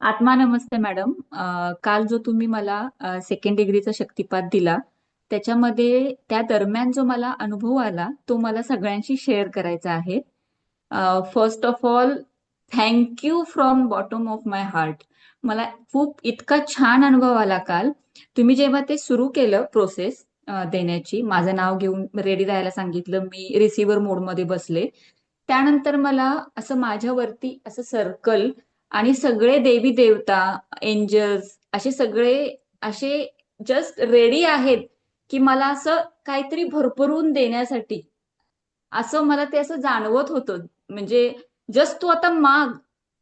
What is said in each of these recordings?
आत्मा नमस्ते मॅडम. काल जो तुम्ही मला सेकंड डिग्रीचा शक्तिपात दिला त्याच्यामध्ये त्या दरम्यान जो मला अनुभव आला तो मला सगळ्यांशी शेअर करायचा आहे. First of all thank you from bottom of my heart मला खूप इतका छान अनुभव आला काल. तुम्ही जेव्हा ते सुरू केलं प्रोसेस देण्याची माझं नाव घेऊन रेडी राहायला सांगितलं मी रिसिव्हर मोडमध्ये बसले. त्यानंतर मला असं माझ्यावरती असं सर्कल आणि सगळे देवी देवता एंजल्स असे सगळे असे जस्ट रेडी आहेत की मला असं काहीतरी भरभरून देण्यासाठी. असं मला ते असं जाणवत होतं. म्हणजे जस्ट तू आता माग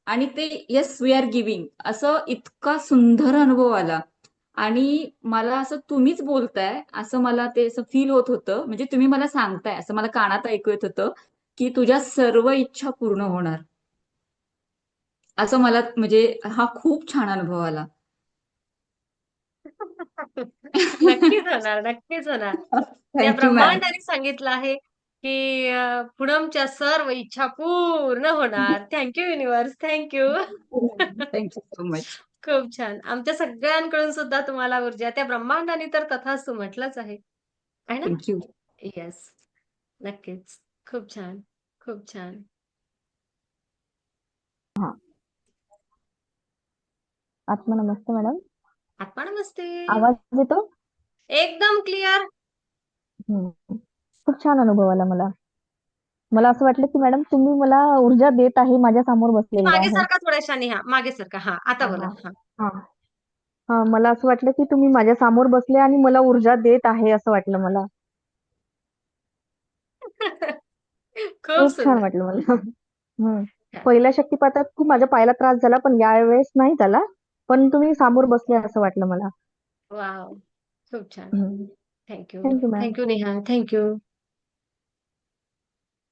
आणि ते येस वी आर गिविंग असं इतका सुंदर अनुभव आला. आणि मला असं तुम्हीच बोलताय असं मला ते असं फील होत होतं. म्हणजे तुम्ही मला सांगताय असं मला कानात ऐकू येत होतं की तुझ्या सर्व इच्छा पूर्ण होणार. असं मला म्हणजे हा खूप छान अनुभव आला. नक्कीच होणार नक्कीच होणार. त्या ब्रह्मांडाने सांगितलं आहे की अ, पुनमच्या सर्व इच्छा पूर्ण होणार. Thank you universe thank you thank you so much खूप छान. आमच्या सगळ्यांकडून सुद्धा तुम्हाला ऊर्जा त्या ब्रह्मांडाने तर तथास्तु म्हटलंच आहे. आहे ना? थँक्यू येस नक्कीच. खूप छान. खूप छान. आत्मा नमस्ते मॅडम. आत्मा नमस्ते आवाज येतो? एकदम क्लिअर. हम्म. खूप छान अनुभव आला मला. मला असं वाटलं की मॅडम तुम्ही मला ऊर्जा देत आहे माझ्यासमोर बसलेले मागे आहे. सरका थोड्याशा नेहा मागे सरका हा. आता हा, बोला हा. हा. हा. हा मला असं वाटलं की तुम्ही माझ्यासमोर बसले आणि मला ऊर्जा देत आहे असं वाटलं मला. खूप खूप छान सुंदर. वाटलं मला. हम्म. पहिल्या शक्तिपातात खूप माझ्या पायाला त्रास झाला पण यावेळेस नाही झाला. पण तुम्ही समोर बसले असं वाटलं मला. वाव खूप छान. हम्म. Thank you you, ma'am. Thank you Neha thank you